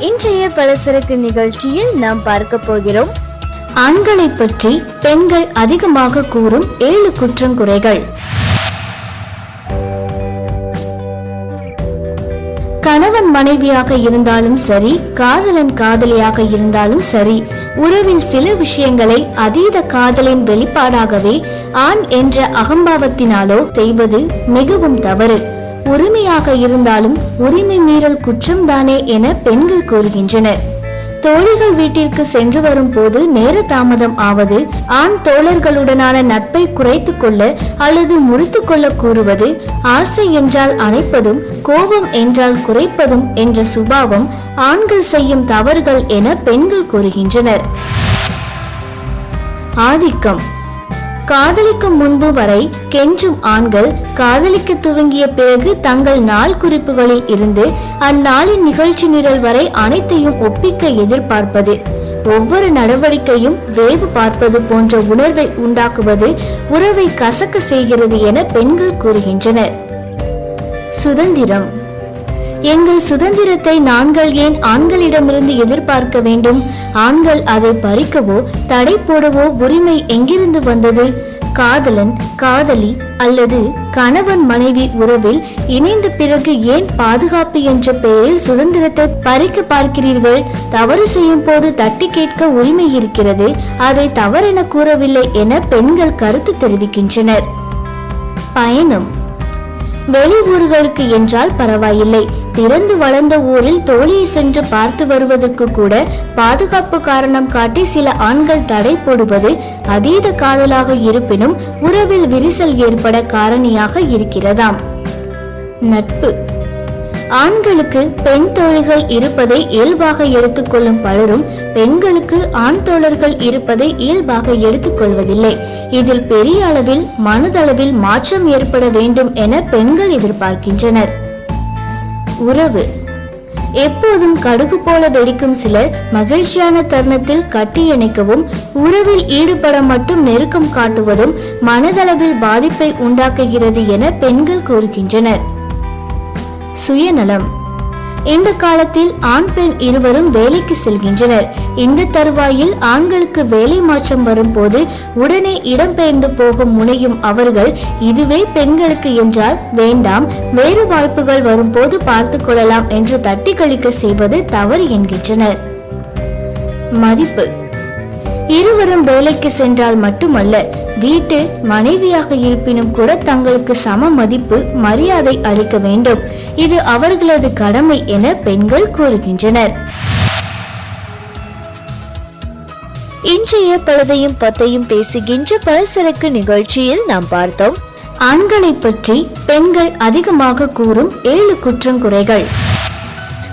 இன்றைய பலசரக்கு நிகழ்ச்சியில் நாம் பார்க்க போகிறோம். ஆண்களை பற்றி பெண்கள் அதிகமாக கூறும் ஏழு குற்றங்குறைகள். கணவன் மனைவியாக இருந்தாலும் சரி காதலன் காதலியாக இருந்தாலும் சரி உறவில் சில விஷயங்களை அதீத காதலின் வெளிப்பாடாகவே ஆண் என்ற அகம்பாவத்தினாலோ செய்வது மிகவும் தவறு. உரிமையாக இருந்தாலும் உரிமை மீறல் குற்றம்தானே என பெண்கள் கூறுகின்றனர். தோழிகள் வீட்டிற்கு சென்று வரும் போது நேர தாமதம் ஆவது ஆண் தோழர்களுடனான நட்பை குறைத்து கொள்ள அல்லது முறித்து கொள்ள கூறுவது ஆசை என்றால் அணைப்பதும் கோபம் என்றால் குறைப்பதும் என்ற சுபாவம் ஆண்கள் செய்யும் தவறுகள் என பெண்கள் கூறுகின்றனர். ஆதிக்கம். காதலிக்கும் முன்பு வரை கெஞ்சும் ஆண்கள் காதலிக்க துவங்கிய பிறகு தங்கள் நாள் குறிப்புகளில் இருந்து அந்நாளின் நிகழ்ச்சி நிரல் வரை அனைத்தையும் ஒப்பிக்க எதிர்பார்ப்பது ஒவ்வொரு நடவடிக்கையும் வேவு பார்ப்பது போன்ற உணர்வை உண்டாக்குவது உறவை கசக்க செய்கிறது என பெண்கள் கூறுகின்றனர். சுதந்திரம். எங்கள் சுதந்திரத்தை நாங்கள் ஏன் ஆண்களிடமிருந்து எதிர்பார்க்க வேண்டும்? ஆண்கள் அதை பறிக்கவோ தடை போடவோ உரிமை எங்கிருந்து வந்தது? காதலன் காதலி அல்லது கணவன் மனைவி உறவில் இணைந்த பிறகு ஏன் பாதுகாப்பு என்ற பெயரில் சுதந்திரத்தை பறிக்க பார்க்கிறீர்கள்? தவறு செய்யும் போது தட்டி கேட்க உரிமை இருக்கிறது. அதை தவறென கூறவில்லை என பெண்கள் கருத்து தெரிவிக்கின்றனர். பயணம். வெளி ஊர்களுக்கு என்றால் பரவாயில்லை. பிறந்து வளர்ந்த ஊரில் தோழியை சென்று பார்த்து வருவதற்கு கூட பாதுகாப்பு காரணம் காட்டி சில ஆண்கள் தடை போடுவது அதீத காதலாக இருப்பினும் உறவில் விரிசல் ஏற்பட காரணியாக இருக்கிறதாம். நட்பு. ஆண்களுக்கு பெண் தோழிகள் இருப்பதை இயல்பாக எடுத்துக்கொள்ளும் பலரும் பெண்களுக்கு ஆண் தோழர்கள் இருப்பதை இயல்பாக எடுத்துக்கொள்வதில்லை இதில் பெரிய அளவில் மனதளவில் மாற்றம் ஏற்பட வேண்டும் என பெண்கள் எதிர்பார்க்கின்றனர். உறவு. எப்போதும் கடுகு போல வெடிக்கும் சிலர் மகிழ்ச்சியான தருணத்தில் கட்டியணைக்கவும் உறவில் ஈடுபட மட்டும் நெருக்கம் காட்டுவதும் மனதளவில் பாதிப்பை உண்டாக்குகிறது என பெண்கள் கூறுகின்றனர். சுயநலம். இந்த காலத்தில் ஆண் பெண் இருவரும் வேலைக்கு செல்கின்றனர். இந்த தருவாயில் ஆண்களுக்கு வேலை மாற்றம் வரும்போது உடனே இடம்பெயர்ந்து போக முனையும் அவர்கள் இதுவே பெண்களுக்கு என்றால் வேண்டாம் வேறு வாய்ப்புகள் வரும்போது பார்த்து கொள்ளலாம் என்று தட்டி கழிக்க செய்வது தவறு என்கின்றனர். மதிப்பு. இருவரும் வேலைக்கு சென்றால் மட்டுமல்ல வீட்டு மனைவியாக இருப்பினும் கூட தங்களுக்கு சம மதிப்பு மரியாதை அளிக்க வேண்டும். இது அவர்களது கடமை என பெண்கள் கூறுகின்றனர். இன்றைய பழுதையும் பத்தையும் பேசுகின்ற பலசரக்கு நிகழ்ச்சியில் நாம் பார்த்தோம். ஆண்களை பற்றி பெண்கள் அதிகமாக கூறும் ஏழு குற்றங்குறைகள்.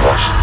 podcast.